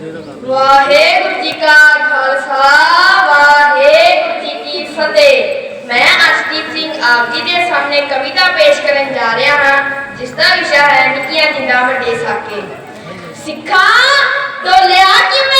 ਵਾਹਿਗੁਰੂ ਜੀ ਕਾ ਖਾਲਸਾ, ਵਾਹਿਗੁਰੂ ਜੀ ਕੀ ਫਤਿਹ। ਮੈਂ ਅਸ਼ਦੀਪ ਸਿੰਘ ਆਪ ਜੀ ਦੇ ਸਾਹਮਣੇ ਕਵਿਤਾ ਪੇਸ਼ ਕਰਨ ਜਾ ਰਿਹਾ ਹਾਂ, ਜਿਸ ਦਾ ਵਿਸ਼ਾ ਹੈ ਨਿੱਕੀਆਂ ਜਿੰਦਾ ਵੱਡੇ ਸਾਕੇ। ਸਿੱਖਾਂ, ਡੋਲਿਆ ਕਿਵੇਂ ਗੁਰੂ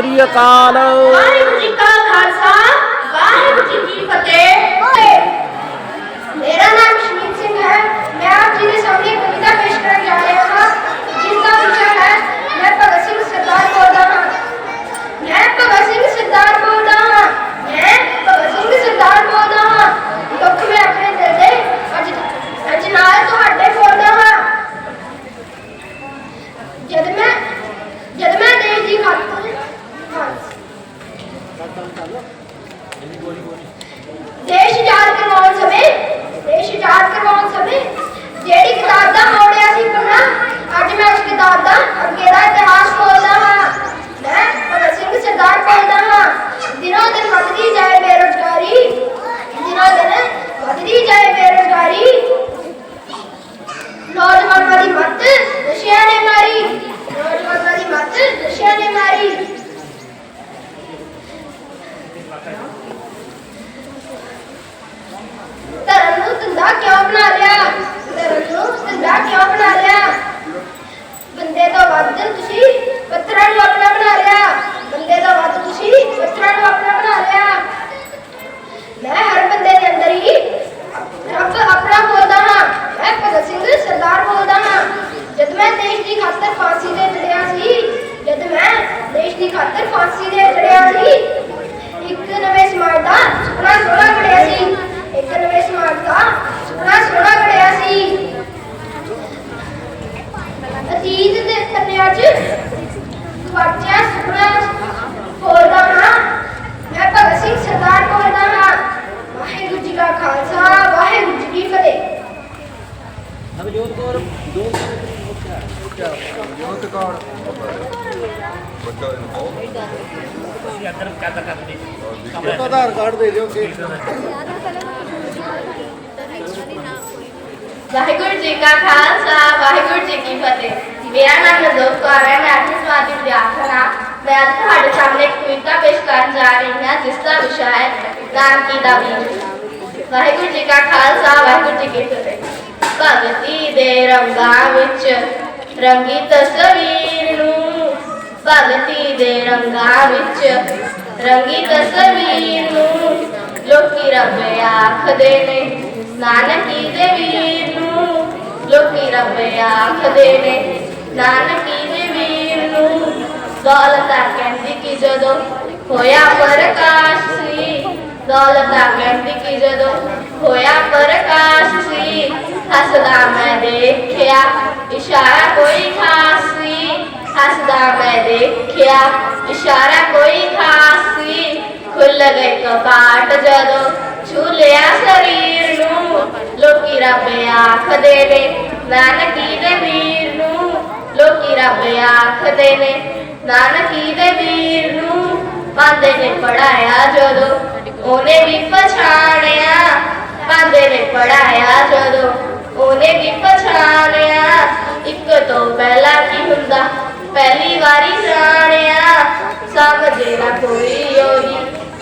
ਸ੍ਰੀ ਅਕਾਲ ਵਾਹਿਗੁਰੂ ਜੀ ਕਾ ਖਾਲਸਾ ਵਾਹਿਗੁਰੂ ਜੀ ਕੀ ਫਤਿਹ ਮੇਰਾ ਨਾਮ ਸ਼ਮੀਤ ਸਿੰਘ ਹੈ ਮੈਂ ਆਪ ਜੀ ਦੇ ਸਾਹਮਣੇ ਇੱਕ ਕਵਿਤਾ ਪੇਸ਼ ਕਰਨ ਜਾ ਰਿਹਾ ਹਾਂ ਜਿਸ ਦਾ ਵਿਸ਼ਾ ਹੈ ਮੈਂ ਭਗਤ ਸਿੰਘ ਸਰਦਾਰ ਬੋਲਦਾ ਹਾਂ ਮੈਂ ਭਗਤ ਸਿੰਘ ਸਰਦਾਰ ਬੋਲਦਾ ਹਾਂ ਮੈਂ ਭਗਤ ਸਿੰਘ ਸਰਦਾਰ ਬੋਲਦਾ ਹਾਂ ਦੁੱਖ ਮੈਂ ਆਪਣੇ ਦਿਲ ਦੇ ਅੱਜ ਅੱਜ ਨਾਲ ਤੁਹਾਡੇ ਬੋਲਦਾ ਹਾਂ ਜਦ ਮੈਂ ਜਦ ਮੈਂ ਦੇਸ਼ ਦੀ ਖਾਤਰ ਹਾਂ ਦੇਸ਼ ਆਜ਼ਾਦ ਕਰਵਾਉਣ ਸਮੇਂ ਦੇਸ਼ ਆਜ਼ਾਦ ਕਰਵਾਉਣ ਸਮੇਂ ਜਿਹੜੀ ਕਿਤਾਬ ਦਾ ਮੋੜਿਆ ਸੀ ਪੰਨਾ ਅੱਜ ਮੈਂ ਉਸ ਕਿਤਾਬ ਦਾ ਅੱਗੇ ਦਾ ਇਤਿਹਾਸ ਬੋਲਦਾ ਹਾਂ ਮੈਂ ਭਗਤ ਸਿੰਘ ਸਰਦਾਰ ਬੋਲਦਾ ਹਾਂ ਦਿਨੋਂ ਦਿਨ ਵੱਧਦੀ ਜਾਏ ਬੇਰੁਜ਼ਗਾਰੀ ਦਿਨੋਂ ਦਿਨ ਵੱਧਦੀ ਜਾਏ ਬੇਰੁਜ਼ਗਾਰੀ ਨੌਜਵਾਨਾਂ ਦੀ ਮੱਤ ਨਸ਼ਿਆਂ ਨੇ ਮਾਰੀ ਨੌਜਵਾਨਾਂ ਦੀ ਮੱਤ ਨਸ਼ਿਆਂ ਨੇ ਮਾਰੀ ਧਰਮ ਨੂੰ ਧੰਦਾ ਕਿਉਂ ਬਣਾ ਲਿਆ ਧਰਮ ਨੂੰ ਧੰਦਾ ਕਿਉਂ ਬਣਾ ਲਿਆ ਬੰਦੇ ਤੋਂ ਵੱਧ ਤੁਸੀਂ ਪੱਥਰਾਂ ਨੂੰ ਆਪਣਾ ਬਣਾ ਲਿਆ ਬੰਦੇ ਤੋਂ ਵੱਧ ਤੁਸੀਂ ਪੱਥਰਾਂ ਨੂੰ ਆਪਣਾ ਬਣਾ ਲਿਆ ਮੈਂ ਹਰ ਬੰਦੇ ਦੇ ਅੰਦਰ ਹੀ ਰੱਬ ਆਪਣਾ ਬੋਲਦਾ ਹਾਂ ਮੈਂ ਭਗਤ ਸਿੰਘ ਸਰਦਾਰ ਬੋਲਦਾ ਹਾਂ ਜਦ ਮੈਂ ਦੇਸ਼ ਦੀ ਖਾਤਰ ਫਾਂਸੀ ਤੇ ਚੜਿਆ ਸੀ ਜਦ ਮੈਂ ਦੇਸ਼ ਦੀ ਖਾਤਰ ਫਾਂਸੀ ਤੇ ਚੜਿਆ ਸੀ ਇੱਕ ਨਵੇਂ ਸਮਾਜ ਦਾ ਸੁਪਨਾ ਸੋਹਣਾ ਘੜਿਆ ਸੀ ਇੱਕ ਨਵੇਂ ਸਮਾਜ ਦਾ ਸੁਪਨਾ ਸੋਹਣਾ ਘੜਿਆ ਸੀ ਅਤੀਤ ਦੇ ਪੰਨਿਆਂ 'ਚ ਵਾਚਿਆ ਸੁਪਨਾ ਬੋਲਦਾ ਹਾਂ ਮੈਂ ਭਗਤ ਸਿੰਘ ਸਰਦਾਰ ਬੋਲਦਾ ਹਾਂ ਵਾਹਿਗੁਰੂ ਜੀ ਕਾ ਖਾਲਸਾ ਵਾਹਿਗੁਰੂ ਜੀ ਕੀ ਫਤਿਹ ਨਵਜੋਤ ਕੌਰ ਦੋ ਜੋਤ ਕੌਰ ਬੱਚਾ ਇਨਵੋਲ ਤੁਸੀਂ ਆਧਾਰ ਕਾਰਡ ਦੇ ਦਿਓ ਕਿ ਵਾਹਿਗੁਰੂ ਜੀ ਕਾ ਖਾਲਸਾ, ਵਾਹਿਗੁਰੂ ਜੀ ਕੀ ਫਤਿਹ। ਮੇਰਾ ਨਾਮ ਨਜ਼ੋਤ ਕੌਰ ਹੈ, ਮੈਂ ਅੱਠਵੀਂ ਜਮਾਤ ਦੀ ਵਿਦਿਆਰਥਣ ਹਾਂ। ਮੈਂ ਅੱਜ ਤੁਹਾਡੇ ਸਾਹਮਣੇ ਇੱਕ ਕਵਿਤਾ ਪੇਸ਼ ਕਰਨ ਜਾ ਰਹੀ ਹਾਂ, ਜਿਸ ਦਾ ਵਿਸ਼ਾ ਹੈ ਨਾਨਕੀ ਦਾ ਵੀਰ ਵਾਹਿਗੁਰੂ ਜੀ ਕਾ ਖਾਲਸਾ, ਵਾਹਿਗੁਰੂ ਜੀ ਕੀ ਫਤਿਹ। ਭਗਤੀ ਦੇ ਰੰਗਾਂ ਵਿੱਚ ਰੰਗੀ ਤਸਵੀਰ ਭਗਤੀ ਦੇ ਰੰਗਾਂ ਵਿੱਚ ਰੰਗੀ ਤਸਵੀਰ ਨੂੰ ਲੋਕੀ ਰੱਬ ਆਖਦੇ ਨੇ। ਨਾਨਕੀ ਦੇ ਵੀਰ ਨੂੰ ਲੋਕੀ ਰੱਬ ਆਖਦੇ ਨੇ। ਨਾਨਕੀ ਦੇ ਵੀਰ ਨੂੰ ਦੌਲਤਾ ਕਹਿੰਦੀ ਕਿ ਜਦੋਂ ਹੋਇਆ ਪ੍ਰਕਾਸ਼ ਸੀ ਦੌਲਤਾ ਕਹਿੰਦੀ ਕਿ ਜਦੋਂ ਹੋਇਆ ਪ੍ਰਕਾਸ਼ ਸੀ, ਹੱਸਦਾ ਮੈਂ ਦੇਖਿਆ, ਇਸ਼ਾਰਾ ਕੋਈ ਖਾਸ ਸੀ। ਹੱਸਦਾ ਮੈਂ ਦੇਖਿਆ, ਇਸ਼ਾਰਾ ਕੋਈ ਖਾਸ ਸੀ। ਖੁੱਲ ਗਏ ਕਪਾਟ ਜਦੋਂ ਛੂ ਲਿਆ ਸਰੀਰ ਨੂੰ। ਲੋਕੀ ਰੱਬ ਆਖਦੇ ਨੇ, ਨਾਨਕੀ ਦੇ ਵੀਰ ਨੂੰ। ਲੋਕੀ ਰੱਬ ਆਖਦੇ ਨੇ, ਨਾਨਕੀ ਦੇ ਵੀਰ ਨੂੰ। ਪਾਂਦੇ ਨੇ ਪੜਾਇਆ ਜਦੋਂ ਉਹਨੇ ਵੀ ਪਛਾਣਿਆ ਪਾਂਦੇ ਨੇ ਪੜਾਇਆ ਜਦੋਂ। ਉਹਨੇ ਵੀ ਪਛਾਣਿਆ, ਇੱਕ ਤੋਂ ਪਹਿਲਾਂ ਕੀ ਹੁੰਦਾ? ਪਹਿਲੀ ਵਾਰੀ ਜਾਣਿਆ ਸਮਝੇ ਨਾ ਕੋਈ ਉਹਦੀ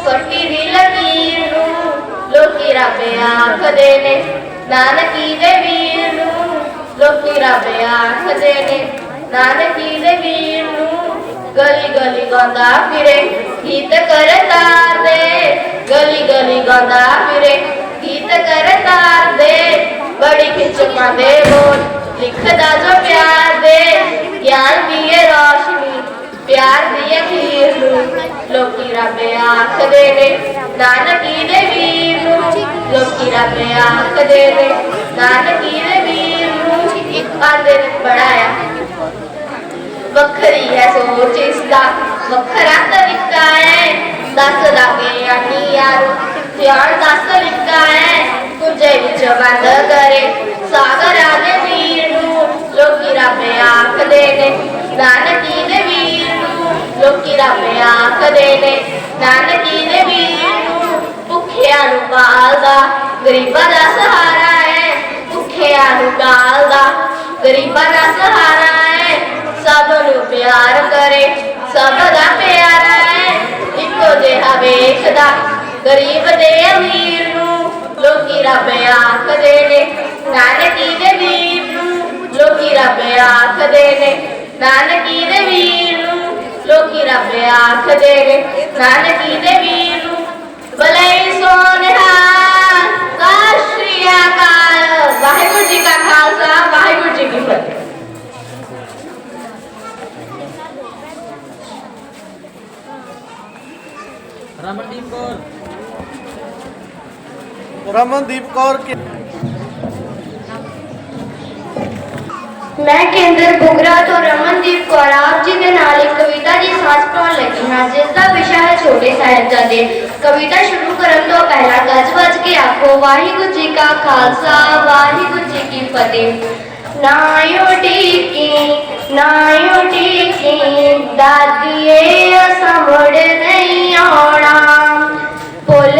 ਫੱਟੀ ਦੀ ਲਕੀਰ ਨੂੰ। ਲੋਕੀ ਰੱਬ ਆਖਦੇ ਨੇ, ਨਾਨਕੀ ਦੇ ਵੀਰ ਨੂੰ। ਲੋਕੀ ਰੱਬ ਆਖਦੇ ਨੇ, ਨਾਨਕੀ ਦੇ ਵੀਰ ਨੂੰ। ਗਲੀ ਗਲੀ ਗਾਉਂਦਾ ਫਿਰੇ ਗੀਤ ਕਰਤਾਰ ਦੇ ਗਲੀ ਗਲੀ ਗਾਉਂਦਾ ਫਿਰੇ ਗੀਤ ਕਰਤਾਰ ਦੇ ਬੜੀ ਖਿੱਚ ਪਾਉਂਦੇ ਬੋਲ ਲਿਖਦਾ ਜੋ ਪਿਆਰ ਦੇ ਗਿਆਨ ਦੀ ਇਹ ਰੋਸ਼ਨੀ ਪਿਆਰ ਦੀ ਅਖੀਰ ਨੂੰ ਲੋਕੀ ਰੱਬ ਆਖਦੇ ਨੇ ਨਾਨਕੀ ਦੇ ਵੀਰ ਨੂੰ ਲੋਕੀ ਰੱਬ ਆਖਦੇ ਨੇ ਨਾਨਕੀ ਦੇ ਵੀਰ ਨੂੰ ਇੱਕ ਆਂਦੇ ਨੇ ਪੜਾਇਆ ਵੱਖਰੀ ਹੈ ਸੋਚ, ਇਸ ਦਾ ਵੱਖਰਾ ਤਰੀਕਾ ਹੈ। ਦੱਸ ਦਾਂਗੇ ਆਨੀ ਯਾਰੋ ਧਿਆਨ ਦੱਸ ਤਰੀਕਾ ਹੈ। ਕੁਝੇ ਵਿੱਚ ਬੰਦ ਕਰੇ ਸਾਗਰ ਦੇ ਵੀਰ ਨੂੰ, ਲੋਕੀ ਰੱਬ ਆਖਦੇ ਨੇ, ਨਾਨਕੀ ਦੇ ਵੀਰ ਨੂੰ, ਲੋਕੀ ਰੱਬ ਆਖਦੇ ਨੇ, ਨਾਨਕੀ ਦੇ ਵੀਰ ਨੂੰ, ਭੁੱਖਿਆਂ ਨੂੰ ਪਾਲਦਾ ਗਰੀਬਾਂ ਦਾ ਸਹਾਰਾ ਹੈ। ਭੁੱਖਿਆਂ ਨੂੰ ਪਾਲਦਾ ਗਰੀਬਾਂ ਦਾ ਸਹਾਰਾ ਹੈ। ਸਭ ਨੂੰ ਪਿਆਰ ਕਰੇ, ਸਭ ਦਾ ਪਿਆਰਾ ਹੈ, ਇੱਕੋ ਜਿਹਾ ਵੇਖਦਾ। ਗਰੀਬ ਤੇ ਅਮੀਰ ਨੂੰ ਲੋਕੀ ਰੱਬ ਆਖਦੇ ਨੇ। ਨਾਨਕੀ ਦੇ ਵੀਰ ਨੂੰ ਲੋਕੀ ਰੱਬ ਆਖਦੇ ਨੇ। ਨਾਨਕੀ ਦੇ ਵੀਰ ਨੂੰ ਲੋਕੀ ਰੱਬ ਆਖਦੇ ਨੇ। ਨਾਨਕੀ ਦੇ ਵੀਰ ਨੂੰ ਬਲੇ ਸੋਨਹਾ ਕਾਸ਼ਰੀਆ ਕਾਲ ਵਾਹਿਗੁਰੂ ਜੀ ਕਾ ਖਾਲਸਾ, ਵਾਹਿਗੁਰੂ ਜੀ ਕੀ ਫਤਿਹ। ਰਮਨਦੀਪ ਕੌਰ। ਰਮਨਦੀਪ ਕੌਰ ਮੈਂ ਕੇਂਦਰ ਬੁਗਰਾ ਤੋਂ ਰਮਨਦੀਪ ਕੌਰ ਆਪ ਜੀ ਦੇ ਨਾਲ ਇੱਕ ਕਵਿਤਾ ਦੀ ਸਾਂਝ ਪਾਉਣ ਲੱਗੀ ਹਾਂ ਜਿਸ ਦਾ ਵਿਸ਼ਾ ਹੈ ਛੋਟੇ ਸਾਹਿਬਜ਼ਾਦੇ। ਕਵਿਤਾ ਸ਼ੁਰੂ ਕਰਨ ਤੋਂ ਪਹਿਲਾਂ ਗੱਜ ਵੱਜ ਕੇ ਆਖੋ ਵਾਹਿਗੁਰੂ ਜੀ ਕਾ ਖਾਲਸਾ ਵਾਹਿਗੁਰੂ ਜੀ ਕੀ ਫਤਿਹ। ਨਾ ਓਟੀ ਕੀ Now you teaching that the air somewhere they are. Pull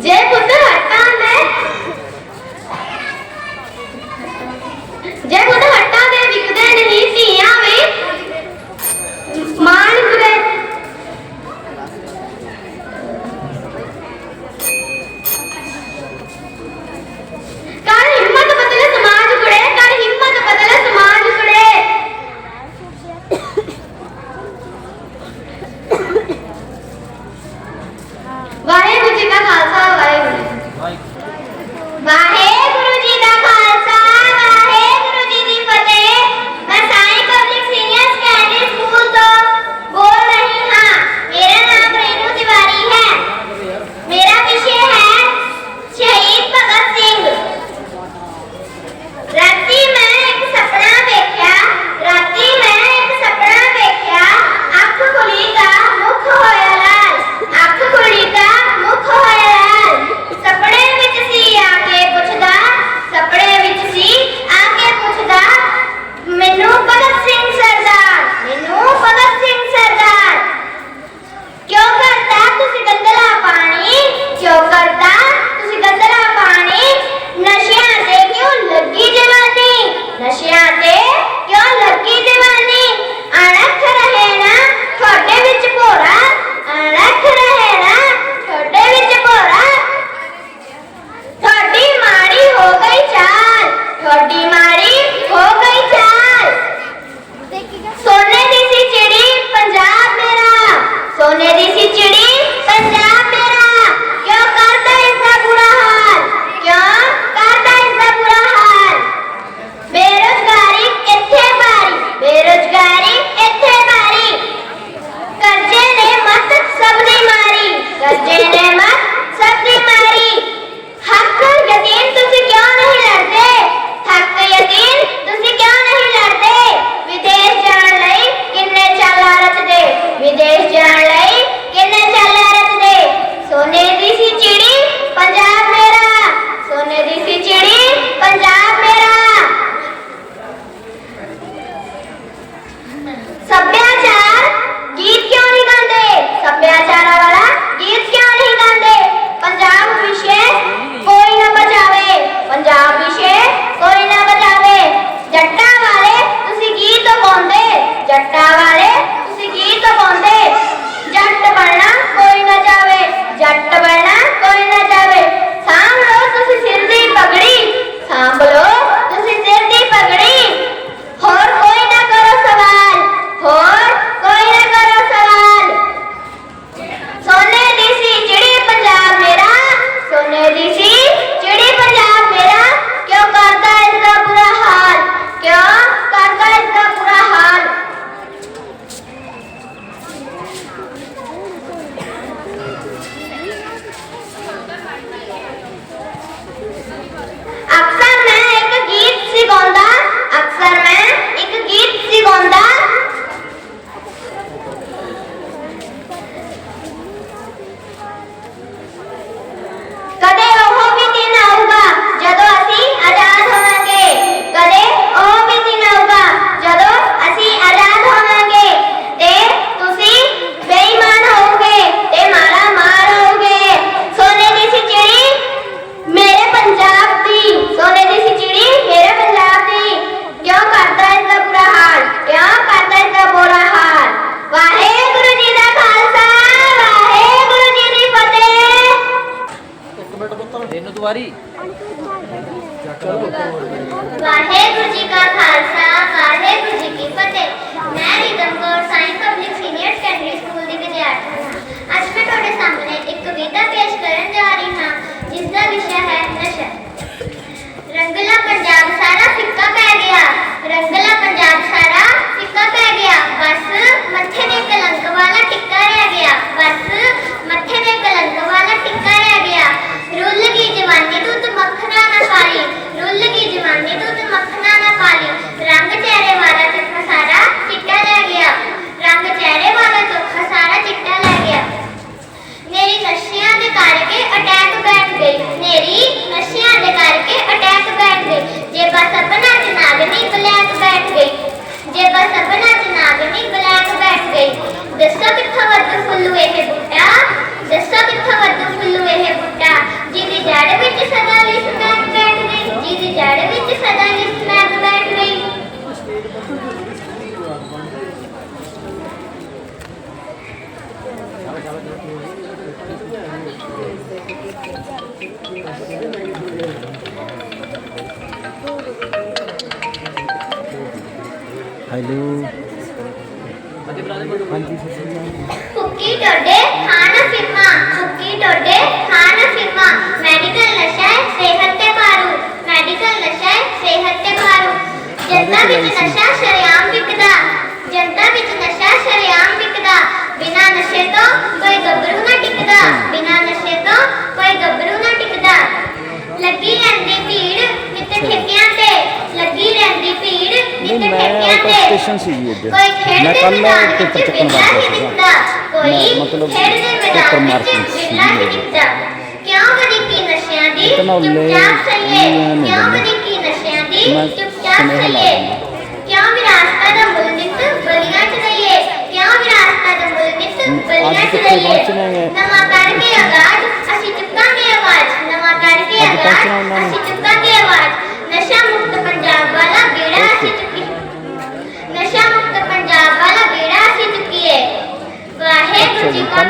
ਜੇ ਪੁੱਤ ਹਟਾ ਵਾਹਿਗੁਰੂ ਜੀ ਕਾ ਖਾਲਸਾ, ਵਾਹਿਗੁਰੂ ਜੀ ਕੀ ਫਤਿਹ। ਮੈਂ Ritam Kaur science public senior secondary school ਦੀ ਵਿਦਿਆਰਥਣ ਹਾਂ। ਅੱਜ ਮੈਂ ਤੁਹਾਡੇ ਸਾਹਮਣੇ ਇੱਕ ਕਵਿਤਾ ਪੇਸ਼ ਕਰਨ ਜਾ ਰਹੀ ਹਾਂ, ਜਿਸ ਦਾ ਵਿਸ਼ਾ ਹੈ ਨਸ਼ਾ। ਰੰਗਲਾ ਪੰਜਾਬ ਸਾਰਾ ਫਿੱਕਾ ਪੈ ਗਿਆ। ਰੰਗਲਾ ਪੰਜਾਬ ਸਾਰਾ ਫਿੱਕਾ ਪੈ ਗਿਆ। ਬਸ ਮੱਥੇ ਦੇ ਕਲੰਕ ਵਾਲਾ ਟਿੱਕਾ ਰਹਿ ਗਿਆ। ਬਸ ਮੱਥੇ ਦੇ ਕਲੰਕ ਵਾਲਾ ਟਿੱਕਾ ਰਹਿ ਗਿਆ। ਰੁੱਲ ਗਈ ਜਵਾਨੀ ਦੁੱਧ ਮੱਖਣਾ ਨਾ ਪਾਈ ਡੁੱਲ ਗਈ ਜਵਾਨੀ ਤੂੰ ਤੇ ਮੱਖਣਾ ਨਾ ਪਾਲੀ ਰੰਗ ਚਿਹਰੇ ਵਾਲਾ ਚੋਖਾ ਸਾਰਾ ਚਿੱਟਾ ਲੈ ਗਿਆ ਰੰਗ ਚਿਹਰੇ ਵਾਲਾ ਚੋਖਾ ਸਾਰਾ ਚਿੱਟਾ ਲੈ ਗਿਆ ਮੇਰੀ ਨਸ਼ਿਆਂ ਦੇ ਕਰਕੇ ਅਟੈਕ ਬੈਠ ਗਈ ਮੇਰੀ ਨਸ਼ਿਆਂ ਦੇ ਕਰਕੇ ਅਟੈਕ ਬੈਠ ਗਈ ਜੇ ਬਸ ਆਪਣਾ ਜਨਾਬ ਨਹੀਂ ਬਲੈਕ ਬੈਠ ਗਈ ਸਟੇਸ਼ਨ ਸੀ ਜੀ ਇੱਧਰ ਮੈਂ ਕੱਲ ਪੇਪਰ ਚੱਕਣ ਵਾਲਾ ਸੀਗਾ। ਮੈਂ ਮਤਲਬ ਪੇਪਰ ਮਾਰਕਿੰਗ ਸੀ ਮੇਰੀ ਕਿਉਂ ਕਦੀ ਕੀ ਨਸ਼ਿਆਂ ਦੀ? ਚੁੱਪਚਾਪ ਸਹੀਏ ਕਿਉਂ ਕਦੀ ਕੀ ਨਸ਼ਿਆਂ ਦੀ? ਚੁੱਪਚਾਪ ਸਹੀਏ ਕਿਉਂ ਵਿਰਾਸਤਾ ਦਾ ਮੁੱਲ ਨਿਤ ਬਲੀਆਂ ਚ ਦਈਏ ਕਿਉਂ ਵਿਰਾਸਤਾ ਦਾ ਮੁੱਲ ਨਿਤ ਬਲੀਆਂ ਚ ਦਈਏ